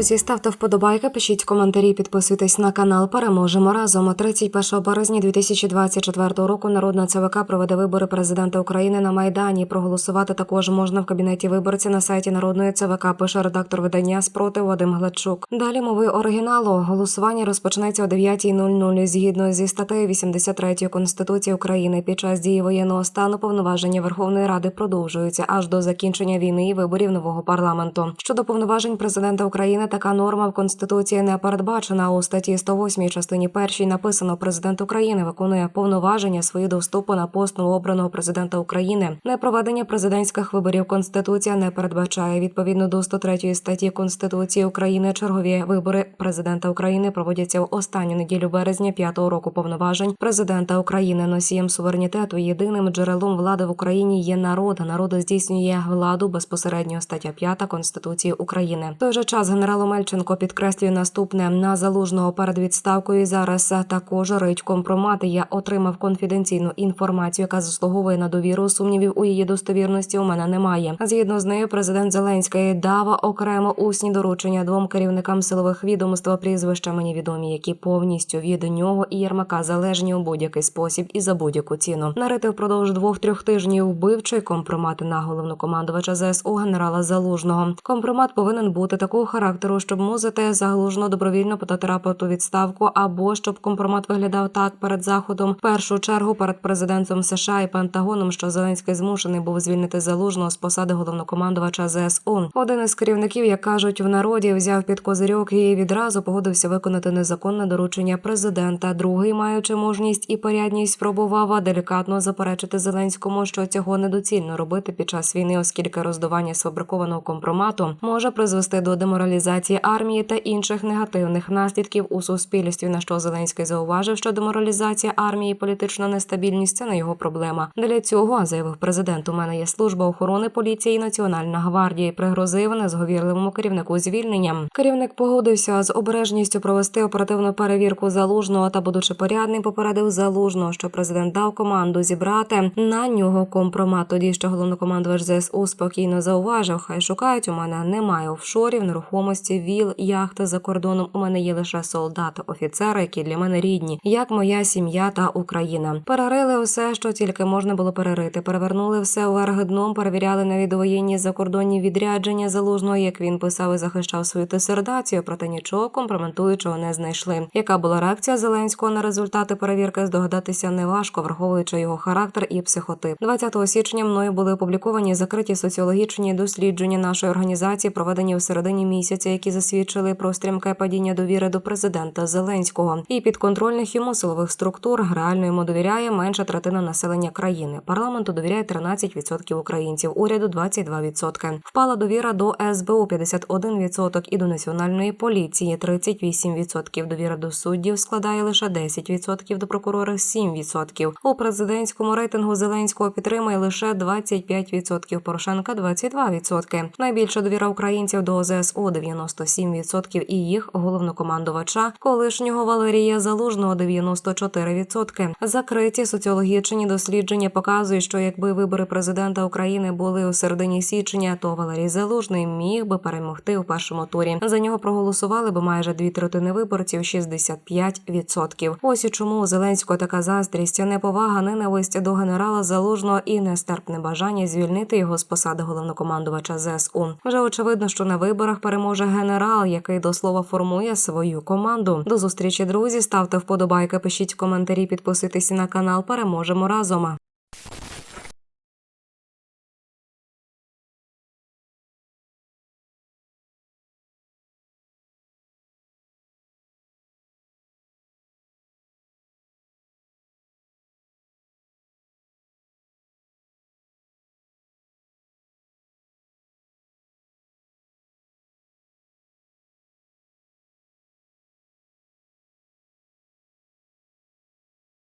Друзі, ставте вподобайки, пишіть коментарі, підписуйтесь на канал. Переможемо разом. 31 березня 2024 року. Народна ЦВК проведе вибори президента України на майдані. Проголосувати також можна в кабінеті виборця на сайті Народної ЦВК. Пише редактор видання спротив Вадим Гладчук. Далі мови оригіналу. Голосування розпочнеться о 9.00 згідно зі статтею 83 Конституції України. Під час дії воєнного стану повноваження Верховної Ради продовжуються аж до закінчення війни і виборів нового парламенту. Щодо повноважень президента України, така норма в Конституції не передбачена. У статті 108 частині першій написано: президент України виконує повноваження свої до вступу на пост новообраного президента України. Непроведення президентських виборів Конституція не передбачає. Відповідно до 103 статті Конституції України, чергові вибори президента України проводяться в останню неділю березня п'ятого року повноважень президента України. Носієм суверенітету єдиним джерелом влади в Україні є народ. Народ здійснює владу безпосередньо стаття 5 Конституції України. В той же час генерал Омельченко підкреслює наступне на залужного перед відставкою. Зараз також рить компромати. Я отримав конфіденційну інформацію, яка заслуговує на довіру. Сумнівів у її достовірності у мене немає. Згідно з нею, президент Зеленський дав окремо усні доручення двом керівникам силових відомств, прізвища мені відомі, які повністю від нього і Єрмака залежні у будь-який спосіб і за будь-яку ціну. Нарити впродовж двох-трьох тижнів вбивчий компромат на головнокомандувача ЗСУ генерала Залужного. Компромат повинен бути такого характеру, щоб мусити залужно добровільно подати рапорт у відставку, або щоб компромат виглядав так перед заходом. В першу чергу перед президентом США і Пентагоном, що Зеленський змушений був звільнити залужного з посади головнокомандувача ЗСУ. Один із керівників, як кажуть в народі, взяв під козирьок і відразу погодився виконати незаконне доручення президента. Другий, маючи мужність і порядність, спробував делікатно заперечити Зеленському, що цього недоцільно робити під час війни, оскільки роздування сфабрикованого компромату може призвести до деморалізації армії та інших негативних наслідків у суспільстві. На що Зеленський зауважив, що деморалізація армії, і політична нестабільність це не його проблема. Для цього заявив президент. У мене є служба охорони поліції і Національна гвардія. Пригрозив незговірливому керівнику звільненням. Керівник погодився з обережністю провести оперативну перевірку залужного та, будучи порядним, попередив залужного, що президент дав команду зібрати на нього компромат. Тоді що головнокомандувач ЗСУ спокійно зауважив, хай шукають. У мене немає офшорів, нерухомості, віл, яхти за кордоном. У мене є лише солдати, офіцери, які для мене рідні, як моя сім'я та Україна. Перерили все, що тільки можна було перерити. Перевернули все вверх дном, перевіряли навіть воєнні закордонні відрядження залужного, як він писав і захищав свою дисертацію, проте нічого компрометуючого не знайшли. Яка була реакція Зеленського на результати перевірки? Здогадатися неважко, враховуючи його характер і психотип. 20 січня мною були опубліковані закриті соціологічні дослідження нашої організації, проведені у середині місяця, які засвідчили про стрімке падіння довіри до президента Зеленського і підконтрольних йому силових структур. Реально йому довіряє менша третина населення країни. Парламенту довіряє 13% українців, уряду 22%. Впала довіра до СБУ 51% і до національної поліції 38%. Довіра до суддів складає лише 10%, до прокурора 7%. У президентському рейтингу Зеленського підтримує лише 25%, Порошенка 22%. Найбільша довіра українців до ЗСУ 97% і їх головнокомандувача, колишнього Валерія Залужного 94%. Закриті соціологічні дослідження показують, що якби вибори президента України були у середині січня, то Валерій Залужний міг би перемогти у першому турі. За нього проголосували би майже дві третини виборців 65%. Ось і чому у Зеленського така заздрість, неповага, ненависть до генерала Залужного і нестерпне бажання звільнити його з посади головнокомандувача ЗСУ. Вже очевидно, що на виборах переможе генерал, який до слова формує свою команду. До зустрічі, друзі. Ставте вподобайки, пишіть коментарі, підписуйтесь на канал. Переможемо разом.